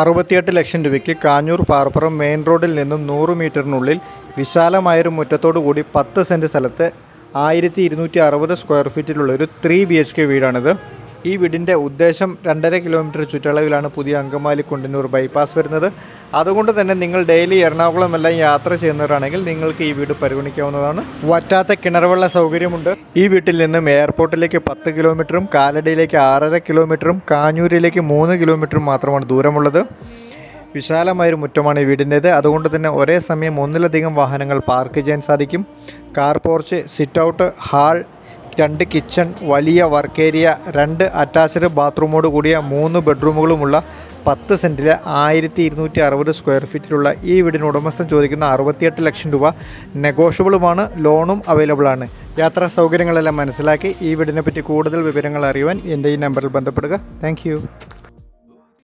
അറുപത്തിയെട്ട് ലക്ഷം രൂപയ്ക്ക് കാഞ്ഞൂർ പാർപ്പുറം മെയിൻ റോഡിൽ നിന്നും നൂറ് മീറ്ററിനുള്ളിൽ വിശാലമായൊരു മുറ്റത്തോടു കൂടി പത്ത് സെന്റ് സ്ഥലത്ത് ആയിരത്തി ഇരുന്നൂറ്റി അറുപത് സ്ക്വയർ ഫീറ്റിലുള്ള ഒരു ത്രീ ബി എച്ച് കെ വീടാണിത്. ഈ വീടിന്റെ ഉദ്ദേശം രണ്ടര കിലോമീറ്റർ ചുറ്റളവിലാണ് പുതിയ അങ്കമാലി കുണ്ടന്നൂർ ബൈപ്പാസ് വരുന്നത്. അതുകൊണ്ട് തന്നെ നിങ്ങൾ ഡെയിലി എറണാകുളം എല്ലാം യാത്ര ചെയ്യുന്നവരാണെങ്കിൽ നിങ്ങൾക്ക് ഈ വീട് പരിഗണിക്കാവുന്നതാണ്. വറ്റാത്ത കിണർവെള്ള സൗകര്യമുണ്ട്. ഈ വീട്ടിൽ നിന്നും എയർപോർട്ടിലേക്ക് പത്ത് കിലോമീറ്ററും കാലടിയിലേക്ക് ആറര കിലോമീറ്ററും കാഞ്ഞൂരിലേക്ക് മൂന്ന് കിലോമീറ്ററും മാത്രമാണ് ദൂരമുള്ളത്. വിശാലമായൊരു മുറ്റമാണ് ഈ വീടിന്റേത്. അതുകൊണ്ട് തന്നെ ഒരേ സമയം ഒന്നിലധികം വാഹനങ്ങൾ പാർക്ക് ചെയ്യാൻ സാധിക്കും. Car porch sit out hall രണ്ട് കിച്ചൺ വലിയ വർക്ക് ഏരിയ രണ്ട് അറ്റാച്ച്ഡ് ബാത്റൂമോട് കൂടിയ മൂന്ന് ബെഡ്റൂമുകളുമുള്ള പത്ത് സെന്റിലെ ആയിരത്തി ഇരുന്നൂറ്റി അറുപത് സ്ക്വയർ ഫീറ്റിലുള്ള ഈ വീടിന് ഉടമസ്ഥൻ ചോദിക്കുന്ന അറുപത്തിയെട്ട് ലക്ഷം രൂപ നെഗോഷ്യബിളുമാണ് ലോണും അവൈലബിൾ ആണ്. യാത്രാ സൗകര്യങ്ങളെല്ലാം മനസ്സിലാക്കി ഈ വീടിനെ പറ്റി കൂടുതൽ വിവരങ്ങൾ അറിയുവാൻ എന്റെ ഈ നമ്പറിൽ ബന്ധപ്പെടുക. താങ്ക്